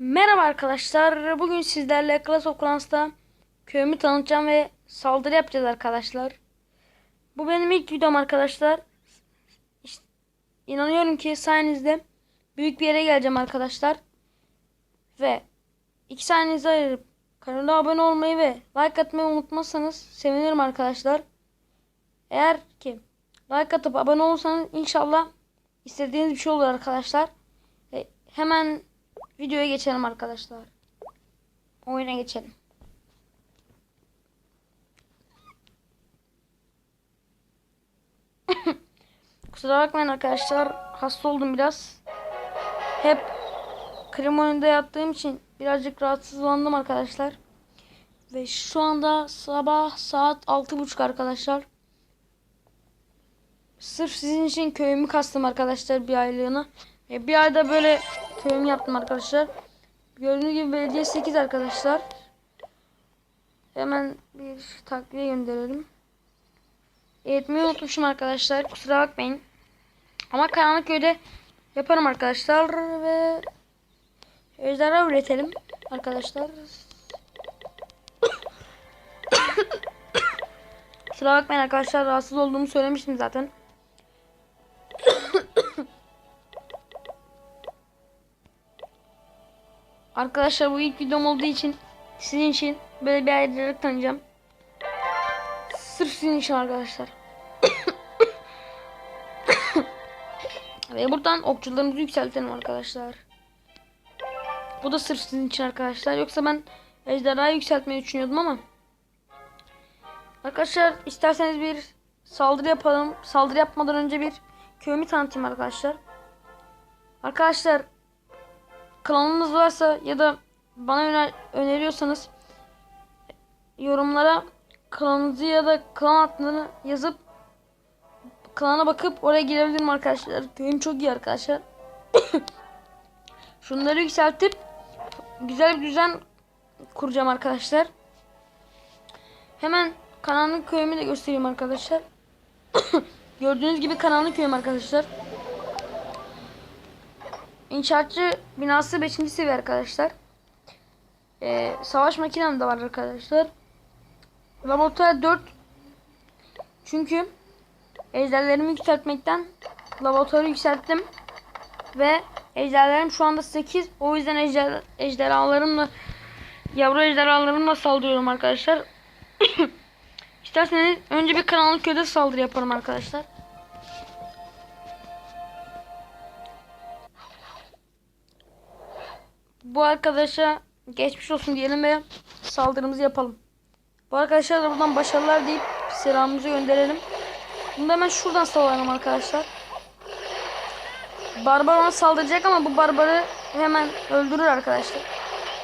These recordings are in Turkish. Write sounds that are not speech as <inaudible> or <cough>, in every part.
Merhaba arkadaşlar. Bugün sizlerle Clash of Clans'ta köyümü tanıtacağım ve saldırı yapacağız arkadaşlar. Bu benim ilk videom arkadaşlar. İşte, inanıyorum ki sayenizde büyük bir yere geleceğim arkadaşlar. Ve iki saniyenizi ayırıp kanala abone olmayı ve like atmayı unutmazsanız sevinirim arkadaşlar. Eğer ki like atıp abone olursanız inşallah istediğiniz bir şey olur arkadaşlar. E, hemen Videoya geçelim arkadaşlar. Oyuna geçelim. <laughs> Kusura bakmayın arkadaşlar. Hasta oldum biraz. Hep krim oyunda yattığım için birazcık rahatsızlandım arkadaşlar. Ve şu anda sabah saat 6.30 arkadaşlar. Sırf sizin için köyümü kastım arkadaşlar bir aylığına. Bir ayda böyle köyümü yaptım arkadaşlar. Gördüğünüz gibi belediye 8 arkadaşlar. Hemen bir takviye gönderelim. Eğitmeyi unutmuşum arkadaşlar. Kusura bakmayın. Ama karanlık köyde yaparım arkadaşlar ve ejderha üretelim arkadaşlar. <coughs> Kusura bakmayın arkadaşlar rahatsız olduğumu söylemiştim zaten. Arkadaşlar bu ilk videom olduğu için sizin için böyle bir ayrıcalık tanıyacağım. Sırf sizin için arkadaşlar. <coughs> Ve buradan okçularımızı yükseltelim arkadaşlar. Bu da sırf sizin için arkadaşlar. Yoksa ben ejderhayı yükseltmeyi düşünüyordum ama. Arkadaşlar isterseniz bir saldırı yapalım. Saldırı yapmadan önce bir köyümü tanıtayım arkadaşlar. Arkadaşlar klanınız varsa ya da bana öner öneriyorsanız yorumlara klanınızı ya da klan adını yazıp klana bakıp oraya girebilirim arkadaşlar. Köyüm çok iyi arkadaşlar. <coughs> Şunları yükseltip güzel bir düzen kuracağım arkadaşlar. Hemen kanalın köyümü de göstereyim arkadaşlar. <coughs> Gördüğünüz gibi kanalın köyüm arkadaşlar. İnşaatçı binası 5. seviye arkadaşlar. Ee, savaş makinem de var arkadaşlar. Laboratuvar 4. Çünkü ejderlerimi yükseltmekten laboratuvarı yükselttim. Ve ejderlerim şu anda 8. O yüzden ejder, ejderhalarımla yavru ejderhalarımla saldırıyorum arkadaşlar. <coughs> İsterseniz önce bir karanlık köyde saldırı yaparım arkadaşlar. Bu arkadaşa geçmiş olsun diyelim ve saldırımızı yapalım. Bu arkadaşlar da buradan başarılar deyip selamımızı gönderelim. Bunu hemen şuradan salalım arkadaşlar. Barbar ona saldıracak ama bu barbarı hemen öldürür arkadaşlar.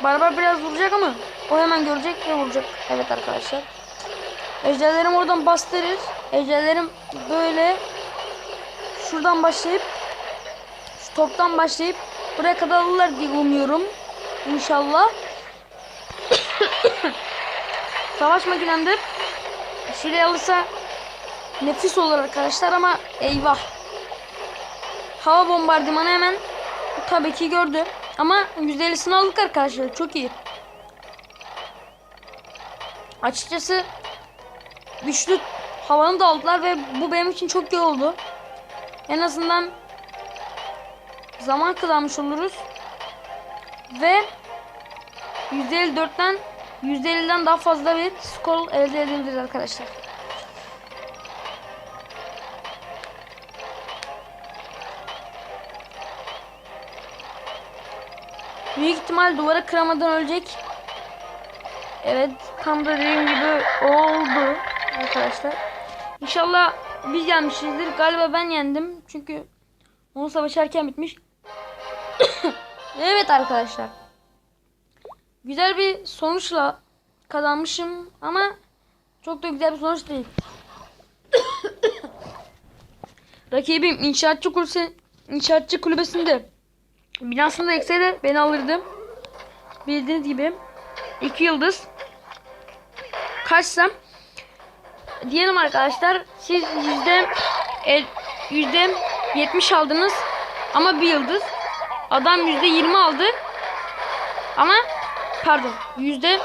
Barbar biraz vuracak ama o hemen görecek ve vuracak. Evet arkadaşlar. Ejderlerim oradan bastırır. Ejderlerim böyle şuradan başlayıp şu toptan başlayıp buraya kadar alırlar diye umuyorum. İnşallah. <coughs> Savaş makinemdir. Şuraya alırsa nefis olur arkadaşlar ama eyvah. Hava bombardımanı hemen tabii ki gördü. Ama %50'sini aldık arkadaşlar. Çok iyi. Açıkçası güçlü havanı da aldılar ve bu benim için çok iyi oldu. En azından zaman kazanmış oluruz. Ve %54'ten %50'den daha fazla bir skor elde edebiliriz arkadaşlar. Büyük ihtimal duvara kıramadan ölecek. Evet tam da dediğim gibi oldu arkadaşlar. İnşallah biz yenmişizdir. Galiba ben yendim. Çünkü onu savaş erken bitmiş. Evet arkadaşlar. Güzel bir sonuçla kazanmışım ama çok da güzel bir sonuç değil. Rakibim inşaatçı kulübesi inşaatçı kulübesinde binasında ekseydi beni alırdı. Bildiğiniz gibi iki yıldız kaçsam diyelim arkadaşlar siz yüzde yüzde 70 aldınız ama bir yıldız adam yüzde 20 aldı Ama pardon yüzde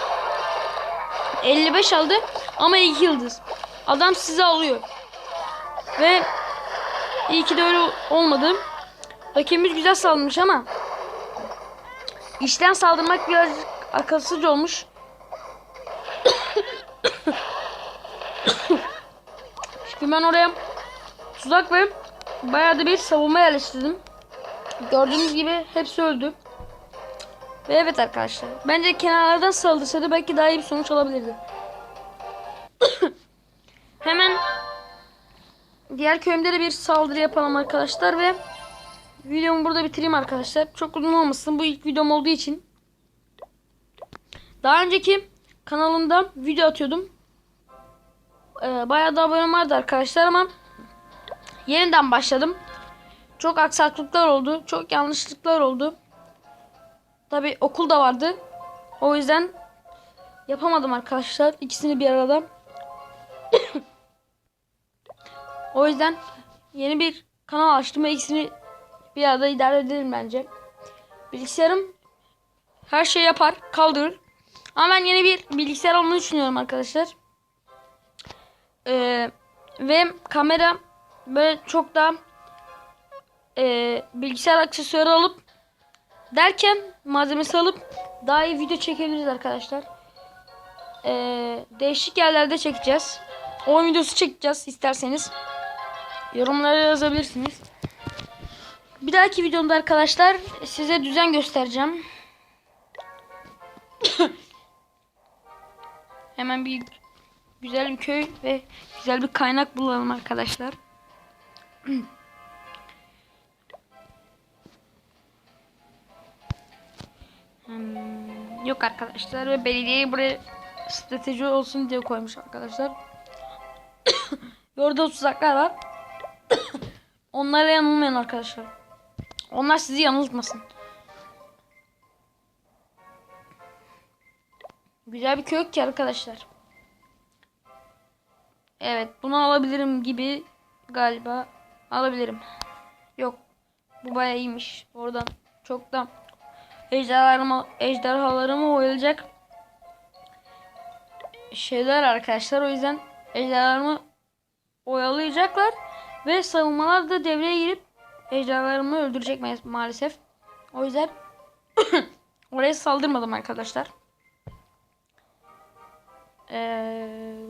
55 aldı ama 2 yıldız. Adam sizi alıyor. Ve iyi ki de öyle olmadı. Rakibimiz güzel saldırmış ama işten saldırmak biraz akılsızca olmuş. <coughs> Şimdi ben oraya tuzak ve bayağı da bir savunma yerleştirdim. Gördüğünüz gibi hepsi öldü. Ve evet arkadaşlar. Bence kenarlardan saldırsaydı belki daha iyi bir sonuç alabilirdi. <coughs> Hemen diğer köyümde de bir saldırı yapalım arkadaşlar ve videomu burada bitireyim arkadaşlar. Çok uzun olmasın. Bu ilk videom olduğu için. Daha önceki kanalımda video atıyordum. Ee, bayağı da abonem vardı arkadaşlar ama yeniden başladım. Çok aksaklıklar oldu. Çok yanlışlıklar oldu. Tabi okul da vardı. O yüzden yapamadım arkadaşlar. ikisini bir arada. <coughs> o yüzden yeni bir kanal açtım ve ikisini bir arada idare edelim bence. Bilgisayarım her şey yapar, kaldırır. Ama ben yeni bir bilgisayar almayı düşünüyorum arkadaşlar. Ee, ve kamera böyle çok daha e, bilgisayar aksesuarı alıp derken malzemesi alıp daha iyi video çekebiliriz arkadaşlar. Ee, değişik yerlerde çekeceğiz. Oyun videosu çekeceğiz isterseniz. Yorumlara yazabilirsiniz. Bir dahaki videomda arkadaşlar size düzen göstereceğim. <coughs> Hemen bir güzel bir köy ve güzel bir kaynak bulalım arkadaşlar. <coughs> yok arkadaşlar ve belediye buraya strateji olsun diye koymuş arkadaşlar. <coughs> orada tuzaklar var. <coughs> Onlara yanılmayın arkadaşlar. Onlar sizi yanıltmasın. Güzel bir kök ki arkadaşlar. Evet bunu alabilirim gibi galiba alabilirim. Yok bu bayağı iyiymiş. Oradan çok da ejderhalarıma, ejderhalarıma oyalayacak şeyler arkadaşlar. O yüzden ejderhalarımı oyalayacaklar ve savunmalar da devreye girip ejderhalarımı öldürecek ma- maalesef. O yüzden <coughs> oraya saldırmadım arkadaşlar. Ee,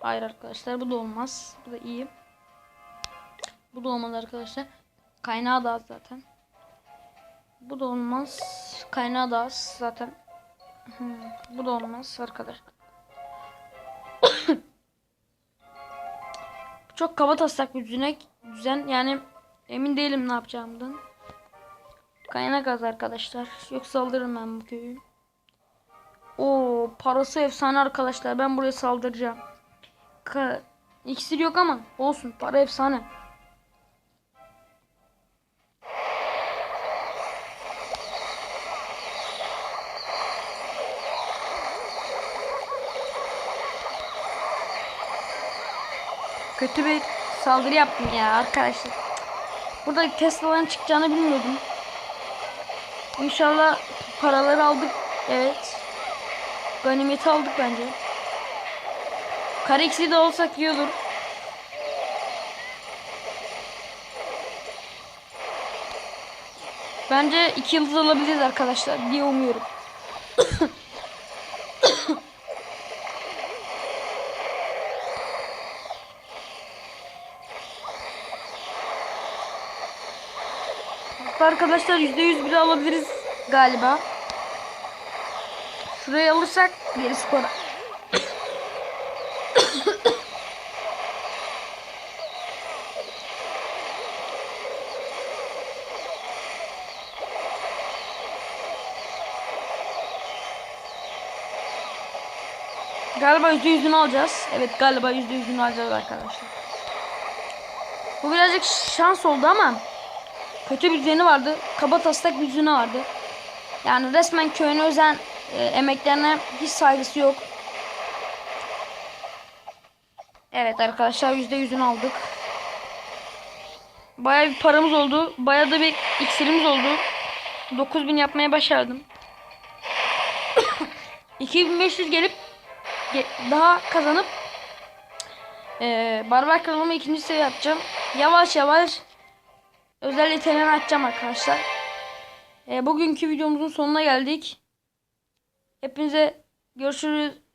hayır arkadaşlar bu da olmaz. Bu da iyi. Bu da olmaz arkadaşlar. Kaynağı da az zaten. Bu da olmaz. Kaynağı da az zaten. Hmm, bu da olmaz arkadaşlar. <coughs> Çok kaba taslak bir düzen, düzen. Yani emin değilim ne yapacağımdan. Kaynak az arkadaşlar. Yoksa saldırırım ben bu köyü. O parası efsane arkadaşlar. Ben buraya saldıracağım. Ka İksir yok ama olsun. Para efsane. Kötü bir saldırı yaptım ya arkadaşlar. Burada Tesla'ların çıkacağını bilmiyordum. İnşallah paraları aldık. Evet. Ganimeti aldık bence. Kare ikisi de olsak iyi olur. Bence iki yıldız alabiliriz arkadaşlar diye umuyorum. Arkadaşlar %100 bile alabiliriz galiba. Şurayı alırsak gerisi kolay. Galiba yüzde yüzünü alacağız. Evet galiba yüzde yüzünü alacağız arkadaşlar. Bu birazcık şans oldu ama kötü bir düzeni vardı. Kaba taslak bir düzeni vardı. Yani resmen köyüne özen e, emeklerine hiç saygısı yok. Evet arkadaşlar yüzde yüzünü aldık. Baya bir paramız oldu. Baya da bir iksirimiz oldu. 9000 yapmaya başardım. <coughs> 2500 gelip ge- daha kazanıp eee barbar kralımı ikinci seviye yapacağım. Yavaş yavaş özel yeteneğimi açacağım arkadaşlar. Eee, bugünkü videomuzun sonuna geldik. Hepinize görüşürüz.